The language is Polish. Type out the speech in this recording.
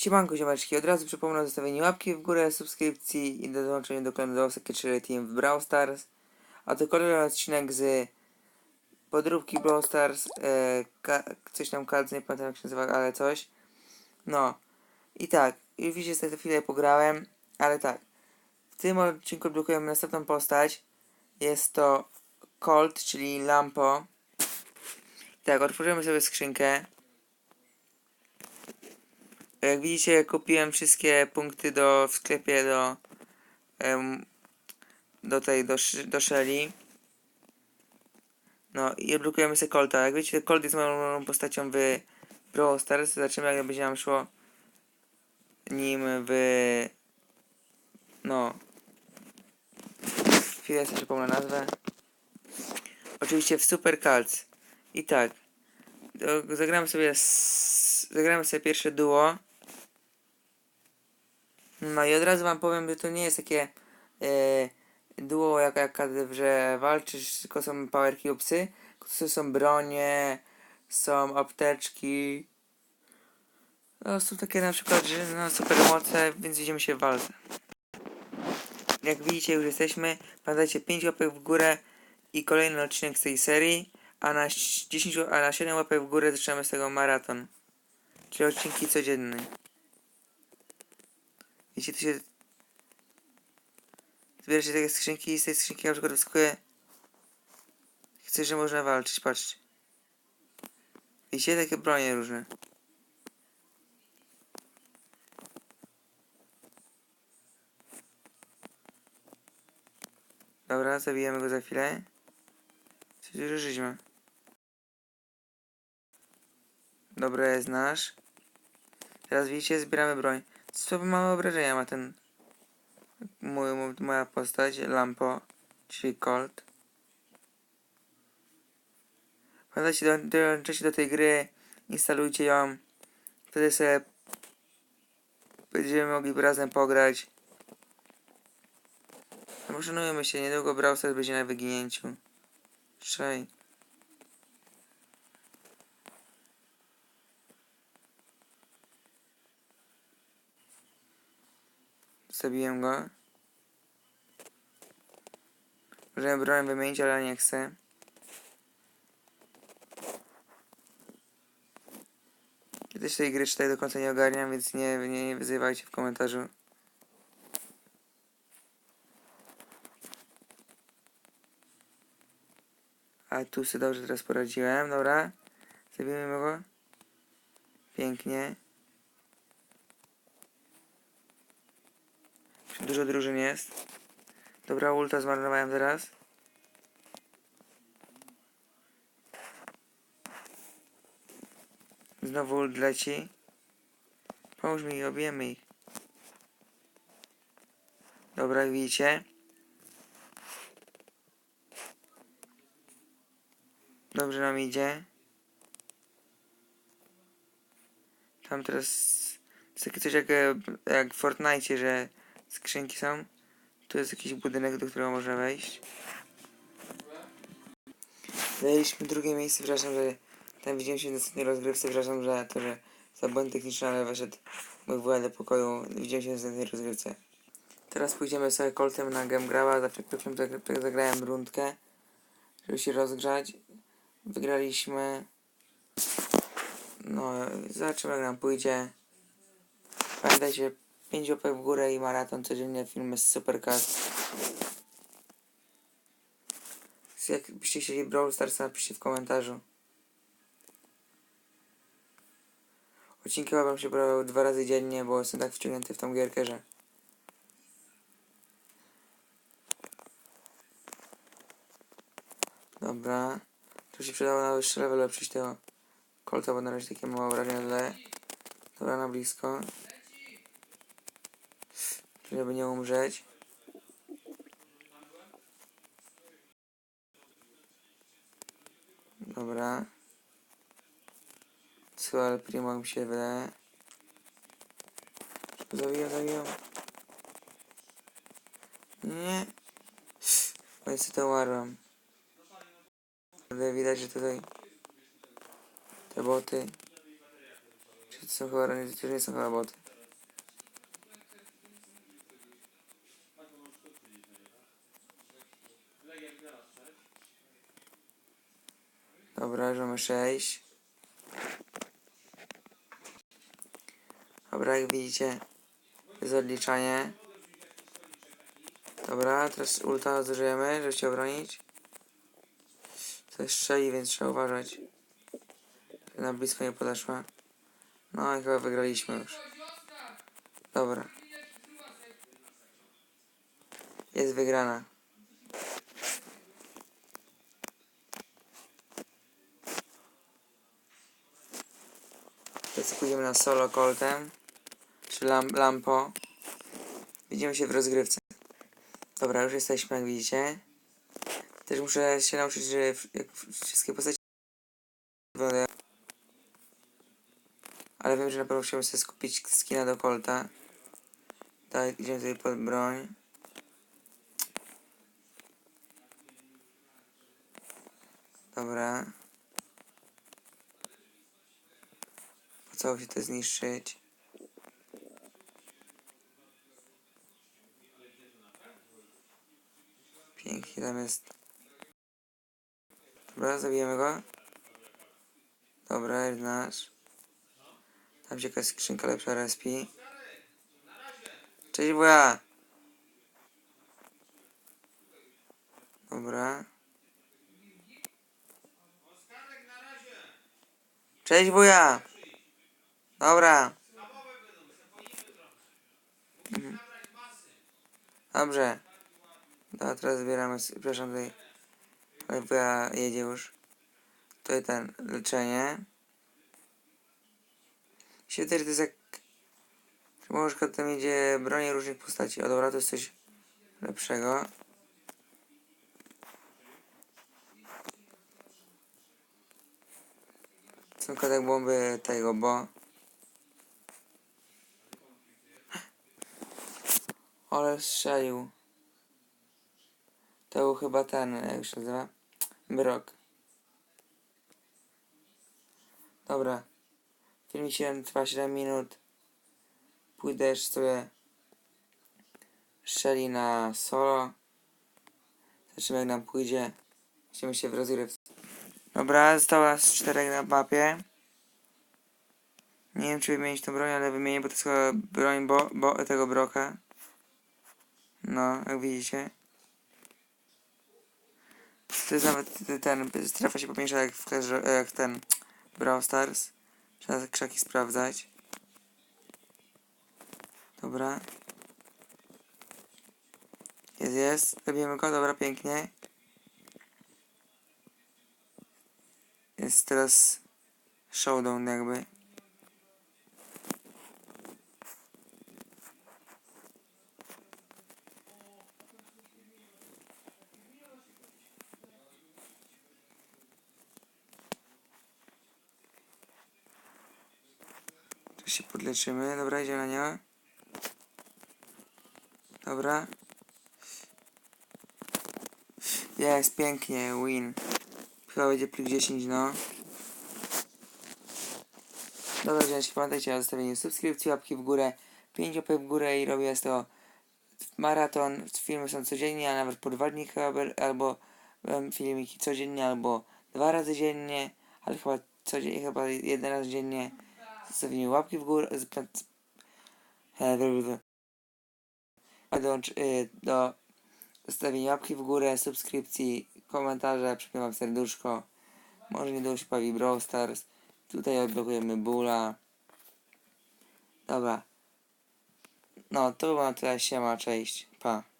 Siemanko, ziomeczki. Od razu przypomnę o zostawieniu łapki w górę, subskrypcji i do dołączenia do klanu The Secretary Team w Brawl Stars. A to kolejny odcinek z podróbki Brawl Stars. E, coś tam Cards, nie pamiętam jak się nazywa, ale coś. No. I tak, już widzicie, za chwilę pograłem, ale tak. W tym odcinku odblokujemy następną postać. Jest to Colt, czyli Lampo. Tak, otworzymy sobie skrzynkę. Jak widzicie, kupiłem wszystkie punkty do, w sklepie do, em, do tej, do, do Shelly. No i odblokujemy sobie Colta. Jak wiecie, Colt jest moją postacią w Brawl Stars. Zobaczymy, jak będzie nam szło nim w... No... Chwilę sobie przypomnę nazwę. Oczywiście w Super Cards. I tak. Zagramy sobie, s- zagramy sobie pierwsze duo. No i od razu wam powiem, że to nie jest takie e, duo jak, jak że walczysz, tylko są power cubesy. Są bronie, są apteczki. No są takie na przykład, że no super moce, więc widzimy się w walce. Jak widzicie już jesteśmy. Pamiętajcie 5 łapek w górę i kolejny odcinek z tej serii. A na 10, a na 7 łapek w górę zaczynamy z tego maraton. Czyli odcinki codzienne. Wiecie, to się... Zbierzecie takie skrzynki i z tej skrzynki na przykład wyskakuje... Chcę, że można walczyć, patrzcie. Widzicie, takie bronie różne. Dobra, zabijemy go za chwilę. Coś dużo żyć ma. Dobra, jest nasz. Teraz widzicie, zbieramy broń. Co małe obrażenia ma ten... Mój, moja postać, Lampo, czyli Colt. Pamiętajcie, do, dołączycie do tej gry, instalujcie ją. Wtedy sobie będziemy mogli razem pograć. No się, niedługo Brawl Stars będzie na wyginięciu. Trzej. Zabiłem go. Możemy broń wymienić, ale nie chcę. Też tej gry tutaj do końca nie ogarniam, więc nie, nie, nie wyzywajcie w komentarzu. A tu sobie dobrze teraz poradziłem, dobra. Zabijmy go. Pięknie. Dużo drużyn jest. Dobra, ulta zmarnowałem teraz. Znowu ult leci. Pomóż mi, obijemy ich. Dobra, widzicie. Dobrze nam idzie. Tam teraz jest takie coś jak, e, jak w Fortnite, że skrzynki są. Tu jest jakiś budynek, do którego można wejść. Zajęliśmy drugie miejsce, przepraszam, że tam widziałem się w następnej rozgrywce, przepraszam, że to, że za błąd techniczny, ale weszedł mój wuja do pokoju, widziałem się w następnej rozgrywce. Teraz pójdziemy sobie koltem na Gemgrała, zawsze pierwszym zagra- zagrałem rundkę, żeby się rozgrzać. Wygraliśmy. No, zobaczymy jak nam pójdzie. Pamiętajcie, 5 łapek w górę i maraton codziennie filmy z Supercast. Jakbyście chcieli Brawl Stars, napiszcie w komentarzu. Odcinki bym się brał dwa razy dziennie, bo jestem tak wciągnięty w tą gierkę, że... Dobra. Tu się przydało na wyższy level lepszyć tego kolca, bo na razie takie małe wrażenie dodaje. Dobra, na blisko. Żeby nie umrzeć. Dobra. Słuchaj, primo mi się wydaje. Zabijam, zabijam. Nie. No niestety umarłem. Ale widać, że tutaj te boty. Czy to są chyba, to nie są chyba boty. 6. Dobra, jak widzicie, jest odliczanie. Dobra, teraz ulta zużyjemy, żeby się obronić. Coś strzeli, więc trzeba uważać. Na blisko nie podeszła. No i chyba wygraliśmy już. Dobra. Jest wygrana. Pójdziemy na solo coltem. Czy lam lampo. Widzimy się w rozgrywce. Dobra, już jesteśmy jak widzicie. Też muszę się nauczyć, że jak wszystkie postacie wyglądają. Ale wiem, że na pewno chciałbym sobie skupić skina do kolta. Tak, idziemy tutaj pod broń. Dobra. To zniszczyć? Pięknie tam jest. Dobra, zabijemy go. Dobra, nasz. Tam się jakaś skrzynka lepsza respi. Cześć wuja! Dobra. Cześć wuja! Dobra. Dobrze. Dobra, teraz zbieramy, przepraszam tutaj. Wuja jedzie już. Tutaj ten, leczenie. się że to jest jak... Może tam idzie broni różnych postaci. O dobra, to jest coś lepszego. Są kotek bomby tego, bo... Ale strzelił. To był chyba ten, jak się nazywa? Brok. Dobra. Filmik się trwa 7 minut. Pójdę jeszcze sobie strzeli na solo. Zobaczymy jak nam pójdzie. Musimy się w rozgrywce. Dobra, została z czterech na mapie. Nie wiem czy wymienić tą broń, ale wymienię, bo to jest broń bo, bo tego broka. No, jak widzicie. To jest nawet ten, strefa się pomniejsza jak, w, jak ten Brawl Stars. Trzeba krzaki sprawdzać. Dobra. Jest, jest. Zabijemy go, dobra, pięknie. Jest teraz showdown jakby. Się podleczymy. Dobra, nią. Dobra. Jest, pięknie, win. Chyba będzie plik 10, no. Dobra, dzięki, pamiętajcie o zostawieniu subskrypcji, łapki w górę, 5 łapek w górę i robię tego maraton. Filmy są codziennie, a nawet po dwa dni chyba, albo em, filmiki codziennie, albo dwa razy dziennie, ale chyba codziennie, chyba jeden raz dziennie. Zostawienie łapki w górę, z- dołącz, y, do zostawienia łapki w górę, subskrypcji, komentarza, przypomnę serduszko. Może niedługo się pojawi Brawl Stars. Tutaj odblokujemy Bula. Dobra. No, to było na tyle. Siema, cześć. Pa.